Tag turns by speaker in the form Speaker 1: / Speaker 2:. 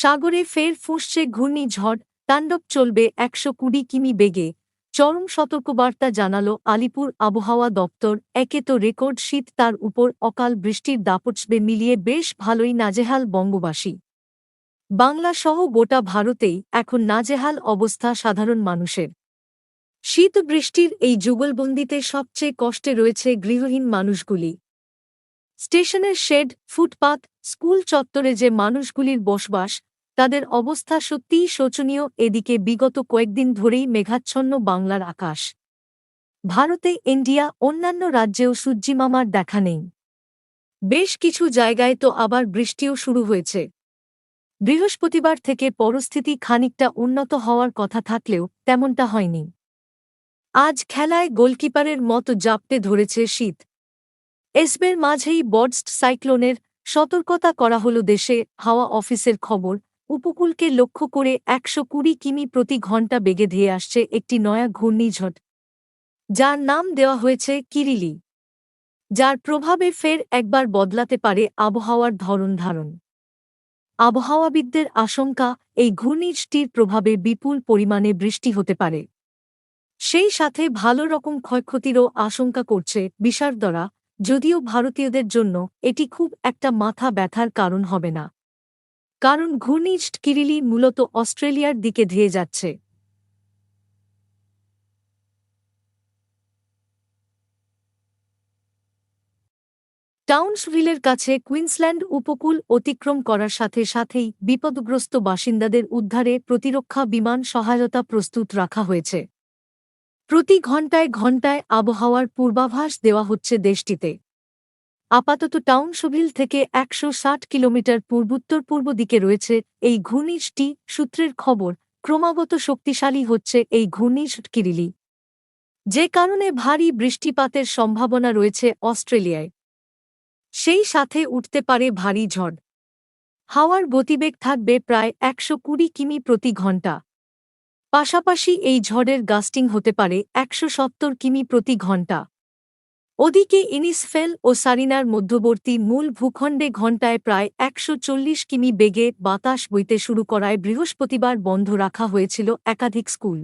Speaker 1: সাগরে ফের ফুঁসছে ঘূর্ণিঝড়, তাণ্ডব চলবে একশো কুড়ি কিমি বেগে। চরম সতর্কবার্তা জানালো আলিপুর আবহাওয়া দপ্তর, একে তো রেকর্ড শীত তার উপর অকাল বৃষ্টির দাপটবে মিলিয়ে বেশ ভালোই নাজেহাল বঙ্গবাসী। বাংলাসহ গোটা ভারতেই এখন নাজেহাল অবস্থা সাধারণ মানুষের। শীত বৃষ্টির এই যুগলবন্দিতে সবচেয়ে কষ্টে রয়েছে গৃহহীন মানুষগুলি। স্টেশনের শেড, ফুটপাত, স্কুল চত্বরে যে মানুষগুলির বসবাস তাদের অবস্থা সত্যিই শোচনীয়। এদিকে বিগত কয়েকদিন ধরেই মেঘাচ্ছন্ন বাংলার আকাশ। ভারতে ইন্ডিয়া, অন্যান্য রাজ্যেও সূর্যিমামার দেখা নেই। বেশ কিছু জায়গায় তো আবার বৃষ্টিও শুরু হয়েছে। বৃহস্পতিবার থেকে পরিস্থিতি খানিকটা উন্নত হওয়ার কথা থাকলেও তেমনটা হয়নি। আজ খেলায় গোলকিপারের মতো জাপটে ধরেছে শীত। এসবের মাঝেই বডস্ট সাইক্লোনের সতর্কতা করা হল দেশে হাওয়া অফিসের খবর। উপকূলকে লক্ষ্য করে একশো কুড়ি কিমি প্রতি ঘণ্টা বেগে ধেয়ে আসছে একটি নয়া ঘূর্ণিঝড়, যার নাম দেওয়া হয়েছে কিরিলি, যার প্রভাবে ফের একবার বদলাতে পারে আবহাওয়ার ধরন ধারণ। আবহাওয়াবিদদের আশঙ্কা, এই ঘূর্ণিঝটির প্রভাবে বিপুল পরিমাণে বৃষ্টি হতে পারে। সেই সাথে ভালো রকম ক্ষয়ক্ষতিরও আশঙ্কা করছে বিশারদরা, যদিও ভারতীয়দের জন্য এটি খুব একটা মাথা ব্যথার কারণ হবে না। কারণ ঘূর্ণিঝট কিরিলি মূলত অস্ট্রেলিয়ার দিকে ধেয়ে যাচ্ছে। টাউনসভিলের কাছে কুইন্সল্যান্ড উপকূল অতিক্রম করার সাথে সাথেই বিপদগ্রস্ত বাসিন্দাদের উদ্ধারে প্রতিরক্ষা বিমান সহায়তা প্রস্তুত রাখা হয়েছে। প্রতি ঘণ্টায় ঘণ্টায় আবহাওয়ার পূর্বাভাস দেওয়া হচ্ছে দেশটিতে। আপাতত টাউনশভিল থেকে একশো ষাট কিলোমিটার পূর্বোত্তর পূর্ব দিকে রয়েছে এই ঘূর্ণিঝটি সূত্রের খবর, ক্রমাগত শক্তিশালী হচ্ছে এই ঘূর্ণিঝট কিরিলি। যে কারণে ভারী বৃষ্টিপাতের সম্ভাবনা রয়েছে অস্ট্রেলিয়ায়। সেই সাথে উঠতে পারে ভারী ঝড়। হাওয়ার গতিবেগ থাকবে প্রায় একশো কুড়ি কিমি প্রতি ঘণ্টা। পাশাপাশি এই ঝড়ের গাস্টিং হতে পারে একশো সত্তর কিমি প্রতি ঘণ্টা। ওদিকে ইনিসফেল ও সারিনার মধ্যবর্তী মূল ভূখণ্ডে ঘণ্টায় প্রায় একশো চল্লিশ কিমি বেগে বাতাস বইতে শুরু করায় বৃহস্পতিবার বন্ধ রাখা হয়েছিল একাধিক স্কুল।